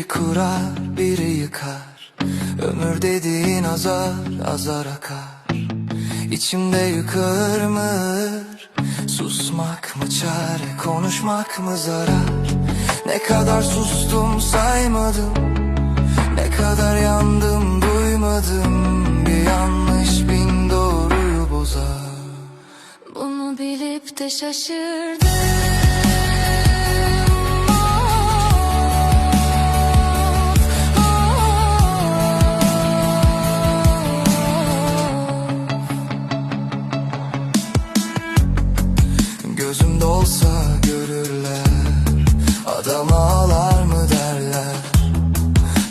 Biri kurar, biri yıkar. Ömür dediğin azar, azar akar. İçimde yıkır mı? Susmak mı çare, konuşmak mı zarar? Ne kadar sustum saymadım. Ne kadar yandım duymadım. Bir yanlış bin doğruyu bozar. Bunu bilip de şaşırdım Gözüm dolsa görürler. Adam ağlar mı derler.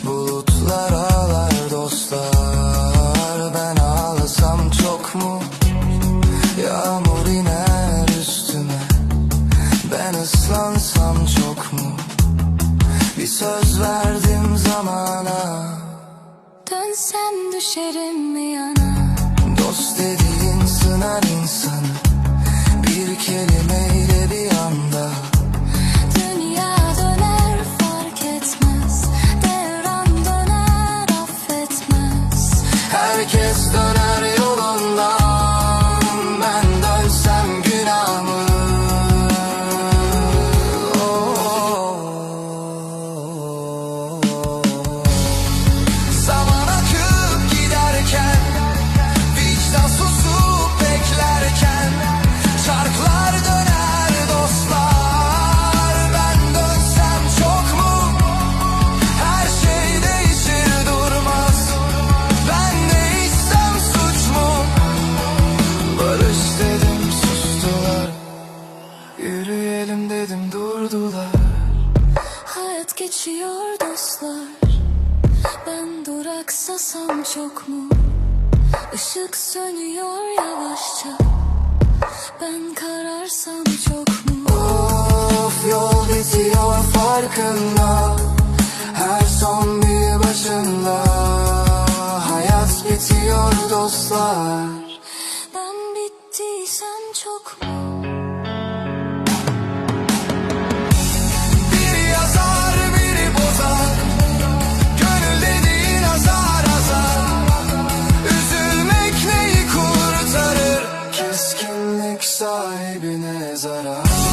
Bulutlar ağlar dostlar. Ben ağlasam çok mu? Yağmur iner üstüme. Ben ıslansam çok mu? Bir söz verdim zamana. Dönsem düşerim mi yana? Dost dediğin sınar insanı durdular Hayat geçiyor dostlar Ben duraksasam çok mu? Işık sönüyor yavaşça Ben kararsam çok mu? Of yol bitiyor farkında Her son bir başında Hayat bitiyor dostlar Ben bittiysem çok mu? sahibine zarar.